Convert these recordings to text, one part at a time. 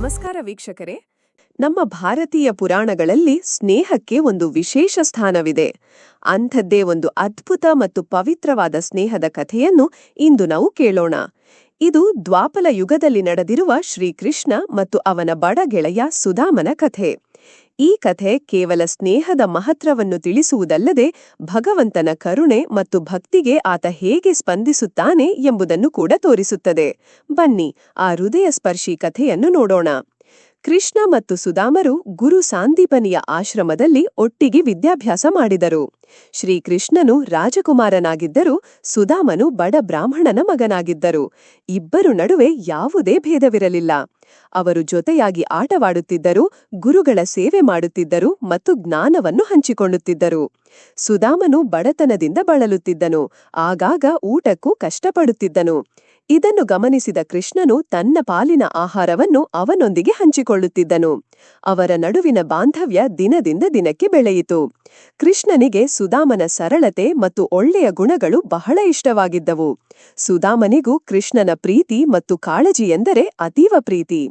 ನಮಸ್ಕಾರ ವೀಕ್ಷಕರೇ. ನಮ್ಮ ಭಾರತೀಯ ಪುರಾಣಗಳಲ್ಲಿ ಸ್ನೇಹಕ್ಕೆ ಒಂದು ವಿಶೇಷ ಸ್ಥಾನವಿದೆ. ಅಂಥದ್ದೇ ಒಂದು ಅದ್ಭುತ ಮತ್ತು ಪವಿತ್ರವಾದ ಸ್ನೇಹದ ಕಥೆಯನ್ನು ಇಂದು ನಾವು ಕೇಳೋಣ. ಇದು ದ್ವಾಪಲ ಯುಗದಲ್ಲಿ ನಡೆದಿರುವ ಶ್ರೀಕೃಷ್ಣ ಮತ್ತು ಅವನ ಬಡ ಗೆಳೆಯ ಸುಧಾಮನ ಕಥೆ. ಈ ಕಥೆ ಕೇವಲ ಸ್ನೇಹದ ಮಹತ್ವವನ್ನು ತಿಳಿಸುವುದಲ್ಲದೆ ಭಗವಂತನ ಕರುಣೆ ಮತ್ತು ಭಕ್ತಿಗೆ ಆತ ಹೇಗೆ ಸ್ಪಂದಿಸುತ್ತಾನೆ ಎಂಬುದನ್ನು ಕೂಡ ತೋರಿಸುತ್ತದೆ. ಬನ್ನಿ, ಆ ಹೃದಯ ಸ್ಪರ್ಶಿ ಕಥೆಯನ್ನು ನೋಡೋಣ. ಕೃಷ್ಣ ಮತ್ತು ಸುಧಾಮರು ಗುರು ಸಾಂದೀಪನಿಯ ಆಶ್ರಮದಲ್ಲಿ ಒಟ್ಟಿಗೆ ವಿದ್ಯಾಭ್ಯಾಸ ಮಾಡಿದರು. ಶ್ರೀಕೃಷ್ಣನು ರಾಜಕುಮಾರನಾಗಿದ್ದರೂ ಸುಧಾಮನು ಬಡ ಬ್ರಾಹ್ಮಣನ ಮಗನಾಗಿದ್ದರು. ಇಬ್ಬರು ನಡುವೆ ಯಾವುದೇ ಭೇದವಿರಲಿಲ್ಲ. ಅವರು ಜೊತೆಯಾಗಿ ಆಟವಾಡುತ್ತಿದ್ದರು, ಗುರುಗಳ ಸೇವೆ ಮಾಡುತ್ತಿದ್ದರು ಮತ್ತು ಜ್ಞಾನವನ್ನು ಹಂಚಿಕೊಳ್ಳುತ್ತಿದ್ದರು. ಸುಧಾಮನು ಬಡತನದಿಂದ ಬಳಲುತ್ತಿದ್ದನು, ಆಗಾಗ ಊಟಕ್ಕೂ ಕಷ್ಟಪಡುತ್ತಿದ್ದನು. ಇದನ್ನು ಗಮನಿಸಿದ ಕೃಷ್ಣನು ತನ್ನ ಪಾಲಿನ ಆಹಾರವನ್ನು ಅವನೊಂದಿಗೆ ಹಂಚಿಕೊಳ್ಳುತ್ತಿದ್ದನು. ಅವರ ನಡುವಿನ ಬಾಂಧವ್ಯ ದಿನದಿಂದ ದಿನಕ್ಕೆ ಬೆಳೆಯಿತು. ಕೃಷ್ಣನಿಗೆ ಸುಧಾಮನ ಸರಳತೆ ಮತ್ತು ಒಳ್ಳೆಯ ಗುಣಗಳು ಬಹಳ ಇಷ್ಟವಾಗಿದ್ದವು. ಸುಧಾಮನಿಗೂ ಕೃಷ್ಣನ ಪ್ರೀತಿ ಮತ್ತು ಕಾಳಜಿ ಎಂದರೆ ಅತೀವ ಪ್ರೀತಿ.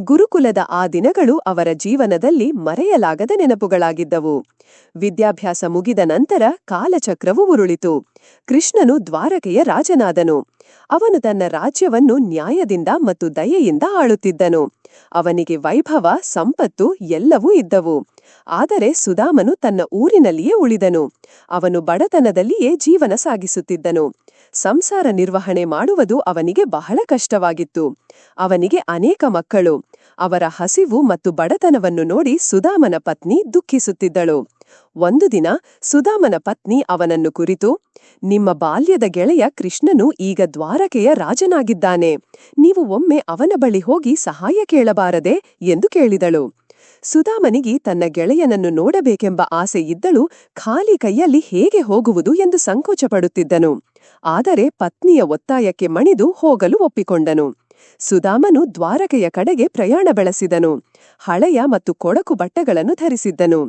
ಗುರುಕುಲದ ಆ ದಿನಗಳು ಅವರ ಜೀವನದಲ್ಲಿ ಮರೆಯಲಾಗದ ನೆನಪುಗಳಾಗಿದ್ದವು. ವಿದ್ಯಾಭ್ಯಾಸ ಮುಗಿದ ನಂತರ ಕಾಲಚಕ್ರವು ಉರುಳಿತು. ಕೃಷ್ಣನು ದ್ವಾರಕೆಯ ರಾಜನಾದನು. ಅವನು ತನ್ನ ರಾಜ್ಯವನ್ನು ನ್ಯಾಯದಿಂದ ಮತ್ತು ದಯೆಯಿಂದ ಆಳುತ್ತಿದ್ದನು. ಅವನಿಗೆ ವೈಭವ, ಸಂಪತ್ತು ಎಲ್ಲವೂ ಇದ್ದವು. ಆದರೆ ಸುಧಾಮನು ತನ್ನ ಊರಿನಲ್ಲಿಯೇ ಉಳಿದನು. ಅವನು ಬಡತನದಲ್ಲಿಯೇ ಜೀವನ ಸಾಗಿಸುತ್ತಿದ್ದನು. ಸಂಸಾರ ನಿರ್ವಹಣೆ ಮಾಡುವುದು ಅವನಿಗೆ ಬಹಳ ಕಷ್ಟವಾಗಿತ್ತು. ಅವನಿಗೆ ಅನೇಕ ಮಕ್ಕಳು. ಅವರ ಹಸಿವು ಮತ್ತು ಬಡತನವನ್ನು ನೋಡಿ ಸುಧಾಮನ ಪತ್ನಿ ದುಃಖಿಸುತ್ತಿದ್ದಳು. ಒಂದು ದಿನ ಸುಧಾಮನ ಪತ್ನಿ ಅವನನ್ನು ಕುರಿತು, ನಿಮ್ಮ ಬಾಲ್ಯದ ಗೆಳೆಯ ಕೃಷ್ಣನು ಈಗ ದ್ವಾರಕೆಯ ರಾಜನಾಗಿದ್ದಾನೆ, ನೀವು ಒಮ್ಮೆ ಅವನ ಬಳಿ ಹೋಗಿ ಸಹಾಯ ಕೇಳಬಾರದೆ ಎಂದು ಕೇಳಿದಳು. ಸುಧಾಮನಿಗೆ ತನ್ನ ಗೆಳೆಯನನ್ನು ನೋಡಬೇಕೆಂಬ ಆಸೆ ಇದ್ದಳು, ಖಾಲಿ ಕೈಯಲ್ಲಿ ಹೇಗೆ ಹೋಗುವುದು ಎಂದು ಸಂಕೋಚಪಡುತ್ತಿದ್ದನು. ಆದರೆ ಪತ್ನಿಯ ಒತ್ತಾಯಕ್ಕೆ ಮಣಿದು ಹೋಗಲು ಒಪ್ಪಿಕೊಂಡನು. ಸುಧಾಮನು ದ್ವಾರಕೆಯ ಕಡೆಗೆ ಪ್ರಯಾಣ ಬೆಳೆಸಿದನು. ಹಳೆಯ ಮತ್ತು ಕೊಡಕು ಬಟ್ಟೆಗಳನ್ನು ಧರಿಸಿದ್ದನು.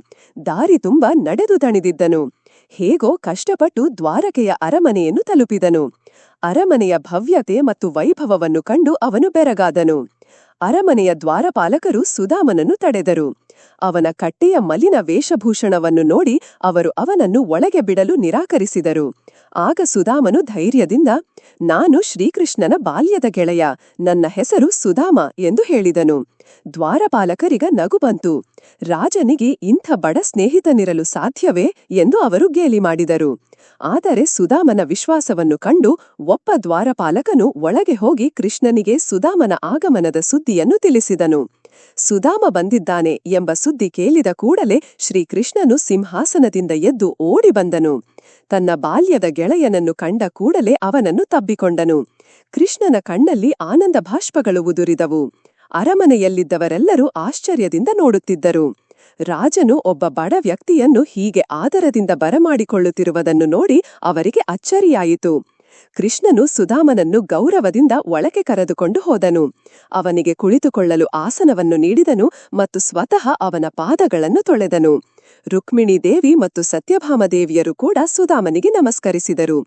ದಾರಿ ತುಂಬ ನಡೆದು ತಣಿದಿದ್ದನು ಹೇಗೋ ಕಷ್ಟಪಟ್ಟು ದ್ವಾರಕೆಯ ಅರಮನೆಯನ್ನು ತಲುಪಿದನು. ಅರಮನೆಯ ಭವ್ಯತೆ ಮತ್ತು ವೈಭವವನ್ನು ಕಂಡು ಅವನು ಬೆರಗಾದನು. ಅರಮನೆಯ ದ್ವಾರಪಾಲಕರು ಸುಧಾಮನನ್ನು ತಡೆದರು. ಅವನ ಕಟ್ಟೆಯ ಮಲಿನ ವೇಷಭೂಷಣವನ್ನು ನೋಡಿ ಅವರು ಅವನನ್ನು ಒಳಗೆ ಬಿಡಲು ನಿರಾಕರಿಸಿದರು. ಆಗ ಸುಧಾಮನು ಧೈರ್ಯದಿಂದ, ನಾನು ಶ್ರೀಕೃಷ್ಣನ ಬಾಲ್ಯದ ಗೆಳೆಯ, ನನ್ನ ಹೆಸರು ಸುಧಾಮ ಎಂದು ಹೇಳಿದನು. ದ್ವಾರಪಾಲಕರಿಗ ನಗು ಬಂತು. ರಾಜನಿಗೆ ಇಂಥ ಬಡ ಸ್ನೇಹಿತನಿರಲು ಸಾಧ್ಯವೇ ಎಂದು ಅವರು ಗೇಲಿ ಮಾಡಿದರು. ಆದರೆ ಸುಧಾಮನ ವಿಶ್ವಾಸವನ್ನು ಕಂಡು ಒಪ್ಪ ದ್ವಾರಪಾಲಕನು ಒಳಗೆ ಹೋಗಿ ಕೃಷ್ಣನಿಗೆ ಸುಧಾಮನ ಆಗಮನದ ಸುದ್ದಿಯನ್ನು ತಿಳಿಸಿದನು. ಸುಧಾಮ ಬಂದಿದ್ದಾನೆ ಎಂಬ ಸುದ್ದಿ ಕೇಳಿದ ಕೂಡಲೇ ಶ್ರೀಕೃಷ್ಣನು ಸಿಂಹಾಸನದಿಂದ ಎದ್ದು ಓಡಿ ಬಂದನು. ತನ್ನ ಬಾಲ್ಯದ ಗೆಳೆಯನನ್ನು ಕಂಡ ಕೂಡಲೇ ಅವನನ್ನು ತಬ್ಬಿಕೊಂಡನು. ಕೃಷ್ಣನ ಕಣ್ಣಲ್ಲಿ ಆನಂದ ಭಾಷ್ಪಗಳು ಉದುರಿದವು. ಅರಮನೆಯಲ್ಲಿದ್ದವರೆಲ್ಲರೂ ಆಶ್ಚರ್ಯದಿಂದ ನೋಡುತ್ತಿದ್ದರು. ರಾಜನು ಒಬ್ಬ ಬಡ ವ್ಯಕ್ತಿಯನ್ನು ಹೀಗೆ ಆದರದಿಂದ ಬರಮಾಡಿಕೊಳ್ಳುತ್ತಿರುವುದನ್ನು ನೋಡಿ ಅವರಿಗೆ ಅಚ್ಚರಿಯಾಯಿತು. ಕೃಷ್ಣನು ಸುಧಾಮನನ್ನು ಗೌರವದಿಂದ ಒಳಗೆ ಕರೆದುಕೊಂಡು ಹೋದನು. ಅವನಿಗೆ ಕುಳಿತುಕೊಳ್ಳಲು ಆಸನವನ್ನು ನೀಡಿದನು ಮತ್ತು ಸ್ವತಃ ಅವನ ಪಾದಗಳನ್ನು ತೊಳೆದನು. ರುಕ್ಮಿಣಿ ದೇವಿ ಮತ್ತು ಸತ್ಯಭಾಮದೇವಿಯರು ಕೂಡ ಸುಧಾಮನಿಗೆ ನಮಸ್ಕರಿಸಿದರು.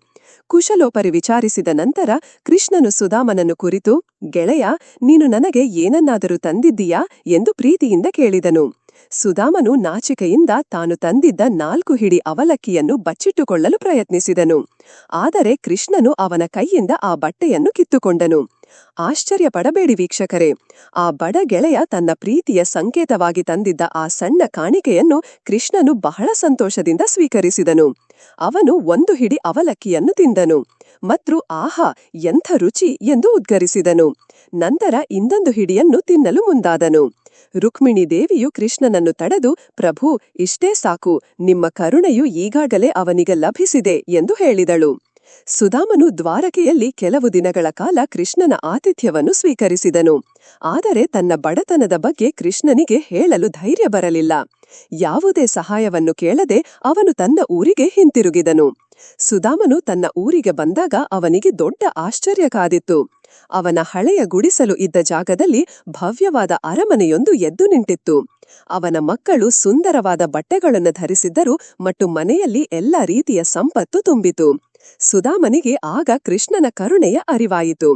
ಕುಶಲೋಪರಿ ವಿಚಾರಿಸಿದ ನಂತರ ಕೃಷ್ಣನು ಸುಧಾಮನನ್ನು ಕುರಿತು, ಗೆಳೆಯ, ನೀನು ನನಗೆ ಏನನ್ನಾದರೂ ತಂದಿದ್ದೀಯಾ? ಎಂದು ಪ್ರೀತಿಯಿಂದ ಕೇಳಿದನು. ಸುಧಾಮನು ನಾಚಿಕೆಯಿಂದ ತಾನು ತಂದಿದ್ದ ನಾಲ್ಕು ಹಿಡಿ ಅವಲಕ್ಕಿಯನ್ನು ಬಚ್ಚಿಟ್ಟುಕೊಳ್ಳಲು ಪ್ರಯತ್ನಿಸಿದನು. ಆದರೆ ಕೃಷ್ಣನು ಅವನ ಕೈಯಿಂದ ಆ ಬಟ್ಟೆಯನ್ನು ಕಿತ್ತುಕೊಂಡನು. ಆಶ್ಚರ್ಯಪಡಬೇಡಿ ವೀಕ್ಷಕರೇ, ಆ ಬಡ ಗೆಳೆಯ ತನ್ನ ಪ್ರೀತಿಯ ಸಂಕೇತವಾಗಿ ತಂದಿದ್ದ ಆ ಸಣ್ಣ ಕಾಣಿಕೆಯನ್ನು ಕೃಷ್ಣನು ಬಹಳ ಸಂತೋಷದಿಂದ ಸ್ವೀಕರಿಸಿದನು. ಅವನು ಒಂದು ಹಿಡಿ ಅವಲಕ್ಕಿಯನ್ನು ತಿಂದನು. ಮತ್ತು ಆಹಾ, ಎಂಥ ರುಚಿ ಎಂದು ಉದ್ಗರಿಸಿದನು. ನಂತರ ಇನ್ನೊಂದು ಹಿಡಿಯನ್ನು ತಿನ್ನಲು ಮುಂದಾದನು. ರುಕ್ಮಿಣಿ ದೇವಿಯು ಕೃಷ್ಣನನ್ನು ತಡೆದು, ಪ್ರಭು, ಇಷ್ಟೇ ಸಾಕು, ನಿಮ್ಮ ಕರುಣೆಯು ಈಗಾಗಲೇ ಅವನಿಗೆ ಲಭಿಸಿದೆ ಎಂದು ಹೇಳಿದಳು. ಸುಧಾಮನು ದ್ವಾರಕೆಯಲ್ಲಿ ಕೆಲವು ದಿನಗಳ ಕಾಲ ಕೃಷ್ಣನ ಆತಿಥ್ಯವನ್ನು ಸ್ವೀಕರಿಸಿದನು. ಆದರೆ ತನ್ನ ಬಡತನದ ಬಗ್ಗೆ ಕೃಷ್ಣನಿಗೆ ಹೇಳಲು ಧೈರ್ಯ ಬರಲಿಲ್ಲ. ಯಾವುದೇ ಸಹಾಯವನ್ನು ಕೇಳದೆ ಅವನು ತನ್ನ ಊರಿಗೆ ಹಿಂತಿರುಗಿದನು. ಸುಧಾಮನು ತನ್ನ ಊರಿಗೆ ಬಂದಾಗ ಅವನಿಗೆ ದೊಡ್ಡ ಆಶ್ಚರ್ಯ ಕಾದಿತ್ತು. ಅವನ ಹಳೆಯ ಗುಡಿಸಲು ಇದ್ದ ಜಾಗದಲ್ಲಿ ಭವ್ಯವಾದ ಅರಮನೆಯೊಂದು ಎದ್ದು ನಿಂತಿತ್ತು. ಅವನ ಮಕ್ಕಳು ಸುಂದರವಾದ ಬಟ್ಟೆಗಳನ್ನು ಧರಿಸಿದ್ದರು ಮತ್ತು ಮನೆಯಲ್ಲಿ ಎಲ್ಲ ರೀತಿಯ ಸಂಪತ್ತು ತುಂಬಿತು. ಸುಧಾಮನಿಗೆ ಆಗ ಕೃಷ್ಣನ ಕರುಣೆಯ ಅರಿವಾಯಿತು.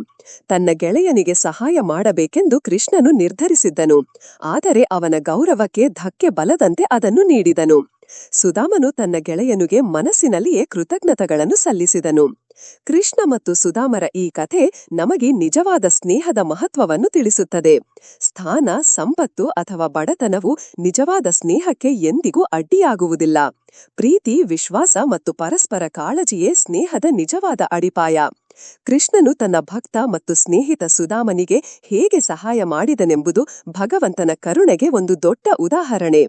ತನ್ನ ಗೆಳೆಯನಿಗೆ ಸಹಾಯ ಮಾಡಬೇಕೆಂದು ಕೃಷ್ಣನು ನಿರ್ಧರಿಸಿದ್ದನು. ಆದರೆ ಅವನ ಗೌರವಕ್ಕೆ ಧಕ್ಕೆ ಬಲದಂತೆ ಅದನ್ನು ನೀಡಿದನು. ಸುಧಾಮನು ತನ್ನ ಗೆಳೆಯನಿಗೆ ಮನಸ್ಸಿನಲ್ಲಿಯೇ ಕೃತಜ್ಞತೆಗಳನ್ನು ಸಲ್ಲಿಸಿದನು. ಕೃಷ್ಣ ಮತ್ತು ಸುಧಾಮರ ಈ ಕಥೆ ನಮಗೆ ನಿಜವಾದ ಸ್ನೇಹದ ಮಹತ್ವವನ್ನು ತಿಳಿಸುತ್ತದೆ. ಸ್ಥಾನ, ಸಂಪತ್ತು ಅಥವಾ ಬಡತನವು ನಿಜವಾದ ಸ್ನೇಹಕ್ಕೆ ಎಂದಿಗೂ ಅಡ್ಡಿಯಾಗುವುದಿಲ್ಲ. ಪ್ರೀತಿ, ವಿಶ್ವಾಸ ಮತ್ತು ಪರಸ್ಪರ ಕಾಳಜಿಯೇ ಸ್ನೇಹದ ನಿಜವಾದ ಅಡಿಪಾಯ. ಕೃಷ್ಣನು ತನ್ನ ಭಕ್ತ ಮತ್ತು ಸ್ನೇಹಿತ ಸುಧಾಮನಿಗೆ ಹೇಗೆ ಸಹಾಯ ಮಾಡಿದನೆಂಬುದು ಭಗವಂತನ ಕರುಣೆಗೆ ಒಂದು ದೊಡ್ಡ ಉದಾಹರಣೆ.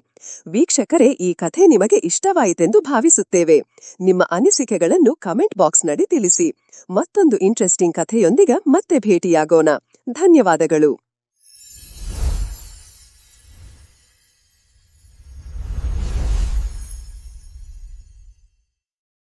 ವೀಕ್ಷಕರೇ, ಈ ಕಥೆ ನಿಮಗೆ ಇಷ್ಟವಾಯಿತೆಂದು ಭಾವಿಸುತ್ತೇವೆ. ನಿಮ್ಮ ಅನಿಸಿಕೆಗಳನ್ನು ಕಮೆಂಟ್ ಬಾಕ್ಸ್ನಡಿ ತಿಳಿಸಿ. ಮತ್ತೊಂದು ಇಂಟ್ರೆಸ್ಟಿಂಗ್ ಕಥೆಯೊಂದಿಗೆ ಮತ್ತೆ ಭೇಟಿಯಾಗೋಣ. ಧನ್ಯವಾದಗಳು.